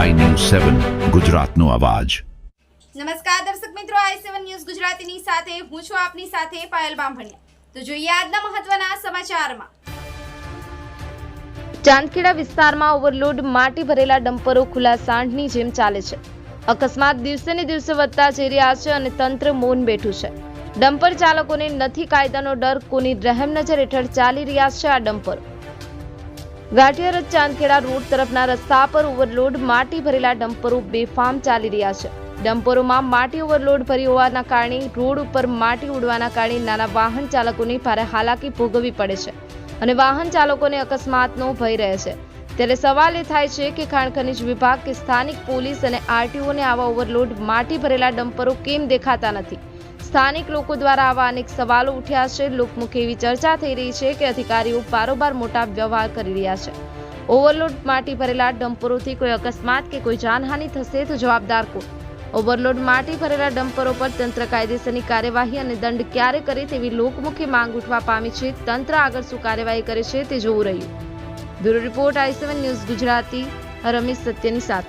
સેવન ગુજરાતનો અવાજ. નમસ્કાર દર્શક મિત્રો આઈ સેવન ન્યૂઝ ગુજરાતીની સાથે હું છું આપની સાથે પાયલ બામભણિયા. તો જોઈએ આજના મહત્વના સમાચારમાં. ચાંદખેડા વિસ્તારમાં ઓવરલોડ માટી ભરેલા ડમ્પરો ખુલ્લા સાંઢની જેમ ચાલે છે. અકસ્માત દિવસે ને દિવસે વધતા જઈ રહ્યા છે અને તંત્ર મૌન બેઠું છે. ડમ્પર ચાલકોને નથી કાયદાનો ડર કોની રહેમ નજર હેઠળ ચાલી રહ્યા છે આ ડમ્પરો. ગાંઠિયારજ ચાંદખેડા રોડ તરફના રસ્તા પર ઓવરલોડ, માટી ભરેલા ડમ્પરો બેફામ ચાલી રહ્યા છે. ડમ્પરોમાં માટી ઓવરલોડ ભરી હોવાના કારણે રોડ ઉપર માટી ઉડવાના કારણે નાના વાહન ચાલકોને ભારે હાલાકી ભોગવવી પડે છે અને વાહન ચાલકોને અકસ્માતનો ભય રહે છે. ત્યારે સવાલ એ થાય છે કે ખાણ ખનિજ વિભાગ કે સ્થાનિક પોલીસ અને આરટીઓને આવા ઓવરલોડ, માટી ભરેલા ડમ્પરો કેમ દેખાતા નથી? સ્થાનિક લોકો દ્વારા આવા અનેક સવાલો ઉઠ્યા છે. લોકમુખે એવી ચર્ચા થઈ રહી છે કે અધિકારીઓ બારોબાર મોટા વ્યવહાર કરી રહ્યા છે. ઓવરલોડ માટી ભરેલા ડમ્પરોથી કોઈ અકસ્માત કે કોઈ જાનહાનિ થશે તો જવાબદાર કોણ? ઓવરલોડ માટી ભરેલા ડમ્પરો પર તંત્ર કાયદેસરની કાર્યવાહી અને દંડ ક્યારે કરે તેવી લોકમુખી માંગ ઉઠવા પામી છે. તંત્ર આગળ શું કાર્યવાહી કરે છે તે જોવું રહ્યું. Bureau report I news Gujarati. Ramesh સત્યની સાથે